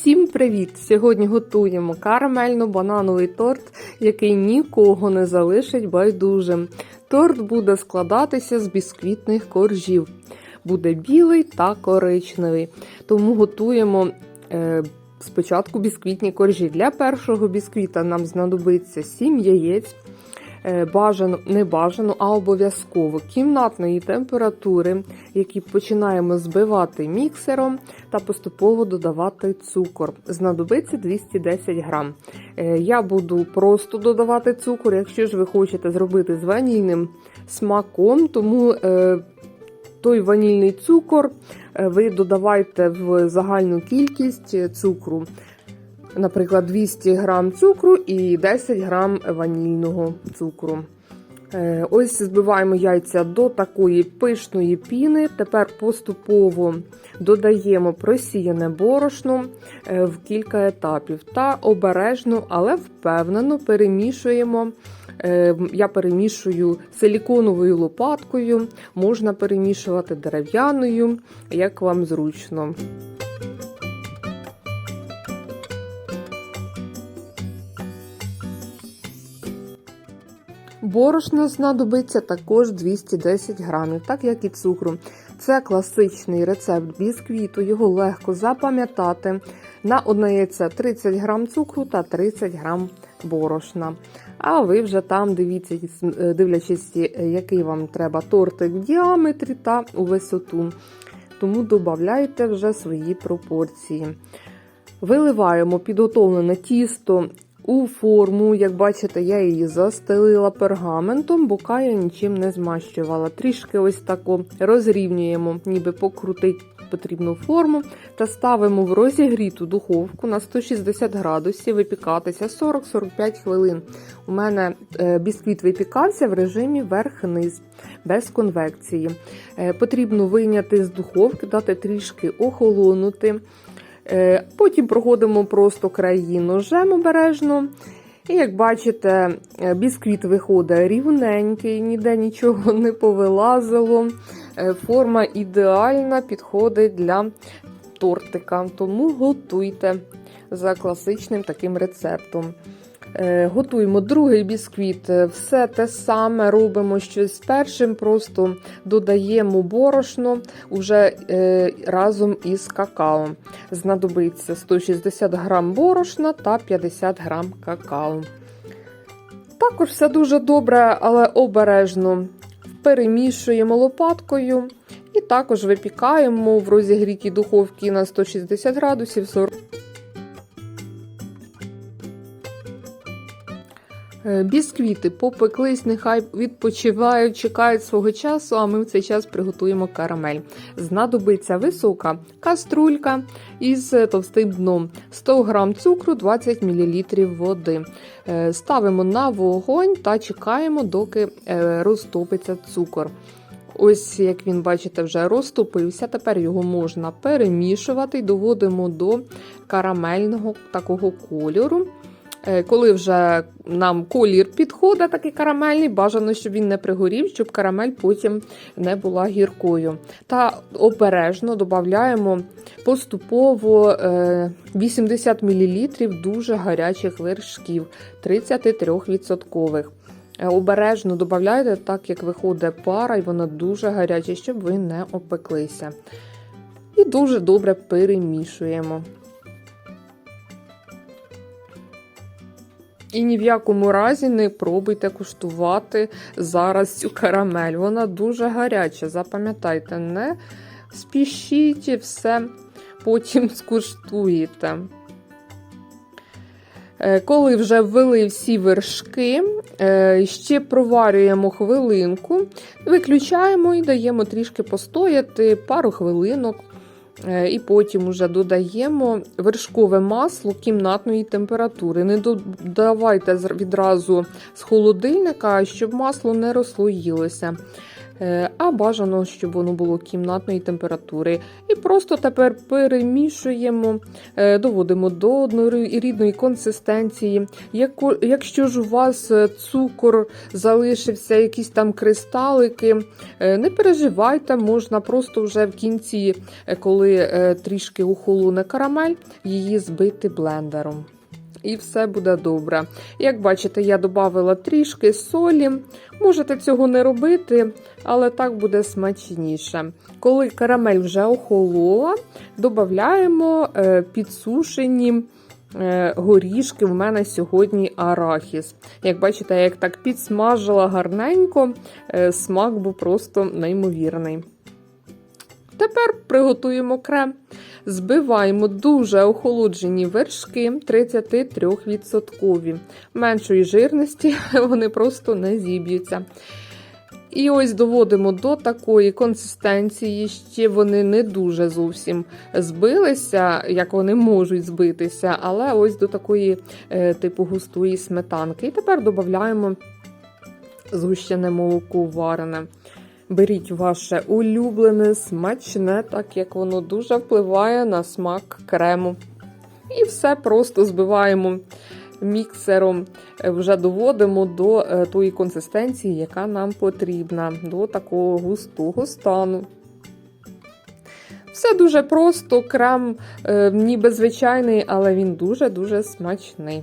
Всім привіт! Сьогодні готуємо карамельно-банановий торт, який нікого не залишить байдужим. Торт буде складатися з бісквітних коржів. Буде білий та коричневий. Тому готуємо е, спочатку бісквітні коржі. Для першого бісквіта нам знадобиться 7 яєць. Е, Бажано, не бажано, а обов'язково кімнатної температури, які починаємо збивати міксером та поступово додавати цукор. Знадобиться 210 грам. Е, Я буду просто додавати цукор, якщо ж ви хочете зробити з ванільним смаком, тому е, той ванільний цукор ви додавайте в загальну кількість цукру. Наприклад, 200 грам цукру і 10 грам ванільного цукру. Е, Ось збиваємо яйця до такої пишної піни. Тепер поступово додаємо просіяне борошно е, в кілька етапів та обережно, але впевнено перемішуємо. Е, Я перемішую силіконовою лопаткою, можна перемішувати дерев'яною, як вам зручно. Борошна знадобиться також 210 грамів, так як і цукру. Це класичний рецепт бісквіту, його легко запам'ятати. На одне яйце 30 грам цукру та 30 грам борошна. А ви вже там дивіться, дивлячись, який вам треба тортик в діаметрі та у висоту. Тому додавайте вже свої пропорції. Виливаємо підготовлене тісто у форму. Як бачите, я її застелила пергаментом, бока я нічим не змащувала. Трішки ось тако розрівнюємо, ніби покрутить потрібну форму, та ставимо в розігріту духовку на 160 градусів випікатися 40-45 хвилин. У мене е, бісквіт випікався в режимі верх-низ, без конвекції. Е, Потрібно вийняти з духовки, дати трішки охолонути. Е, Потім проходимо просто країну жем обережно. І як бачите, е, бісквіт виходить рівненький, ніде нічого не повилазило. Е, Форма ідеальна підходить для тортика, тому готуйте за класичним таким рецептом. Е, Готуємо другий бісквіт. Е, Все те саме робимо що з першим, просто додаємо борошно уже е, разом із какао. Знадобиться 160 грам борошна та 50 грам какао. Також все дуже добре, але обережно перемішуємо лопаткою і також випікаємо в розігрітій духовці на 160 градусів 40 Бісквіти попеклись, нехай відпочивають, чекають свого часу, а ми в цей час приготуємо карамель. Знадобиться висока каструлька із товстим дном, 100 г цукру, 20 мл води. Е, Ставимо на вогонь та чекаємо, доки е, розтопиться цукор. Ось, як він, бачите, вже розтопився. Тепер його можна перемішувати і доводимо до карамельного такого кольору. Е, Коли вже нам колір підходить, такий карамельний, бажано, щоб він не пригорів, щоб карамель потім не була гіркою. Та обережно додаємо поступово е, 80 мл дуже гарячих вершків 33%. Е, Обережно додавайте, так як виходить пара, і вона дуже гаряча, щоб ви не опеклися. І дуже добре перемішуємо. І ні в якому разі не пробуйте куштувати зараз цю карамель. Вона дуже гаряча. Запам'ятайте, не спішіть і все потім скуштуєте. Е, Коли вже ввели всі вершки, е, ще проварюємо хвилинку, виключаємо і даємо трішки постояти пару хвилинок. Е, І потім вже додаємо вершкове масло кімнатної температури. Не додавайте відразу з холодильника, щоб масло не розслоїлося. Е, а бажано, щоб воно було кімнатної температури. І просто тепер перемішуємо, е, доводимо до однорідної консистенції. Якщо ж у вас е, цукор залишився, якісь там кристалики, не переживайте, можна просто вже в кінці, коли трішки охолоне карамель, її збити блендером. І все буде добре. Як бачите, я додала трішки солі. Можете цього не робити, але так буде смачніше. Коли карамель вже охолола, додаємо е, підсушені е, горішки. В мене сьогодні арахіс. Як бачите, я як так підсмажила гарненько, е, смак був просто неймовірний. Тепер приготуємо крем. Збиваємо дуже охолоджені вершки 33%. Меншої жирності вони просто не зіб'ються. І ось доводимо до такої консистенції, ще вони не дуже зовсім збилися, як вони можуть збитися, але ось до такої е, типу густої сметанки. І тепер додаємо згущене молоко варене. Беріть ваше улюблене, смачне, так як воно дуже впливає на смак крему. І все просто збиваємо міксером, е, вже доводимо до е, тої консистенції, яка нам потрібна, до такого густого стану. Все дуже просто, крем е, ніби звичайний, але він дуже-дуже смачний.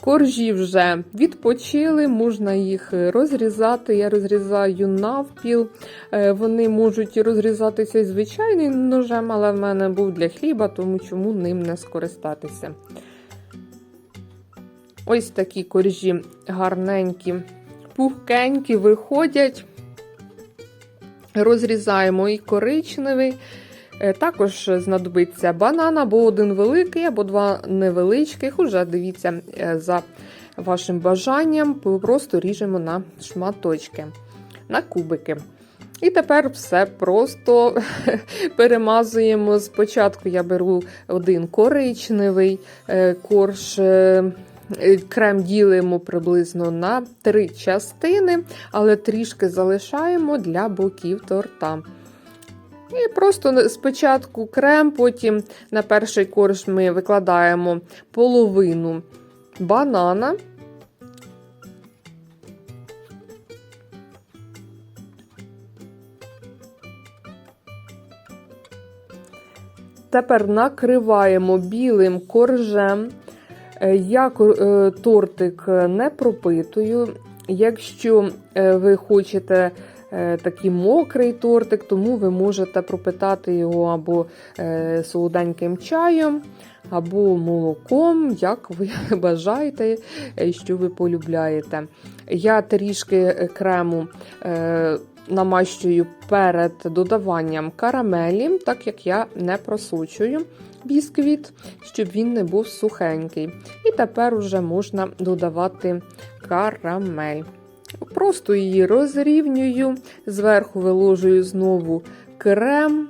Коржі вже відпочили, можна їх розрізати. Я розрізаю навпіл. Е, Вони можуть розрізатися і звичайним ножем, але в мене був для хліба, тому чому ним не скористатися. Ось такі коржі гарненькі, пухкенькі виходять. Розрізаємо і коричневий. Е, Також знадобиться банан або один великий, або два невеличких. Уже дивіться е, за вашим бажанням, просто ріжемо на шматочки, на кубики. І тепер все просто перемазуємо. Спочатку я беру один коричневий е, корж. Крем ділимо приблизно на три частини, але трішки залишаємо для боків торта. І просто спочатку крем, потім на перший корж ми викладаємо половину банана. Тепер накриваємо білим коржем. Е, Я е, тортик не пропитую. Якщо е, ви хочете такий мокрий тортик, тому ви можете пропитати його або е, солоденьким чаєм, або молоком, як ви бажаєте, е, що ви полюбляєте. Я трішки крему е, намащую перед додаванням карамелі, так як я не просочую бісквіт, щоб він не був сухенький. І тепер уже можна додавати карамель. Просто її розрівнюю, зверху виложую знову крем,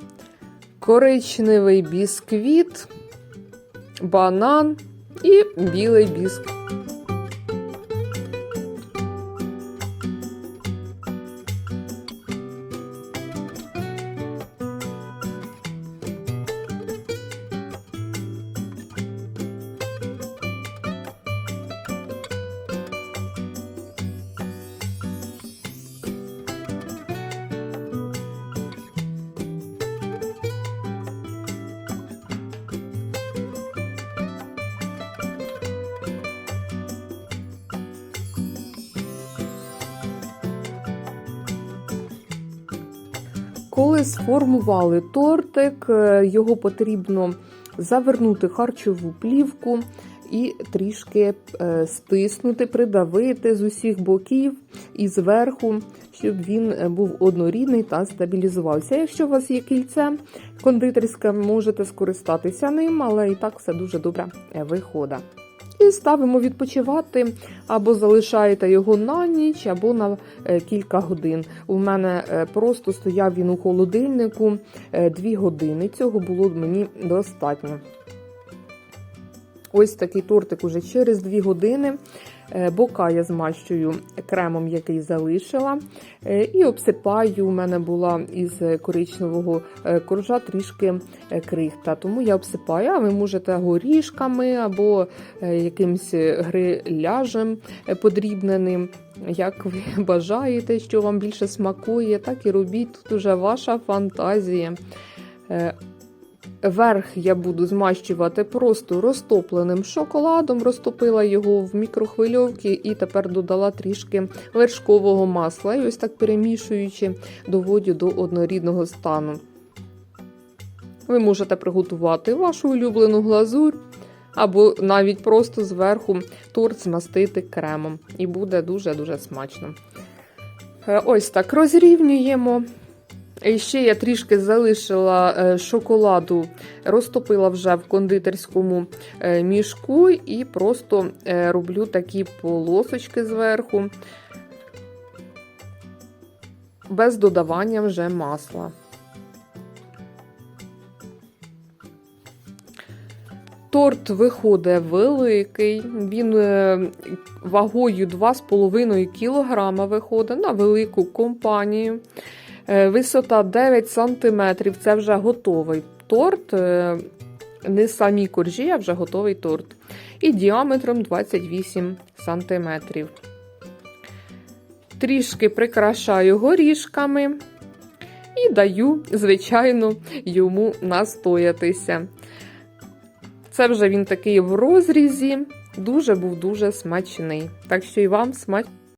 коричневий бісквіт, банан і білий бісквіт. Коли сформували тортик, е, його потрібно завернути харчову плівку і трішки е, стиснути, придавити з усіх боків і зверху, щоб він е, був однорідний та стабілізувався. Якщо у вас є кільце кондитерське, можете скористатися ним, але і так все дуже добре виходить. І ставимо відпочивати, або залишаєте його на ніч, або на е, кілька годин. У мене е, просто стояв він у холодильнику 2 години. Цього було мені достатньо. Ось такий тортик уже через 2 години Е, Бока я змащую кремом, який залишила, е, і обсипаю. У мене була із коричневого е, коржа трішки е, крихта, тому я обсипаю. А ви можете горішками або е, якимсь гриляжем е, подрібненим. Як ви бажаєте, що вам більше смакує, так і робіть. Тут уже ваша фантазія. Верх я буду змащувати просто розтопленим шоколадом, розтопила його в мікрохвильовці і тепер додала трішки вершкового масла. І ось так перемішуючи, доводю до однорідного стану. Ви можете приготувати вашу улюблену глазурь, або навіть просто зверху торт змастити кремом. І буде дуже-дуже смачно. Е, Ось так розрівнюємо. І ще я трішки залишила е, шоколаду, розтопила вже в кондитерському е, мішку і просто е, роблю такі полосочки зверху, без додавання вже масла. Торт виходить великий, він вагою 2,5 кг виходить на велику компанію. Е, Висота 9 см, це вже готовий торт. е, Не самі коржі, а вже готовий торт. І діаметром 28 см. Трішки прикрашаю горішками і даю, звичайно, йому настоятися. Це вже він такий в розрізі. Дуже був дуже смачний. Так що і вам смачний.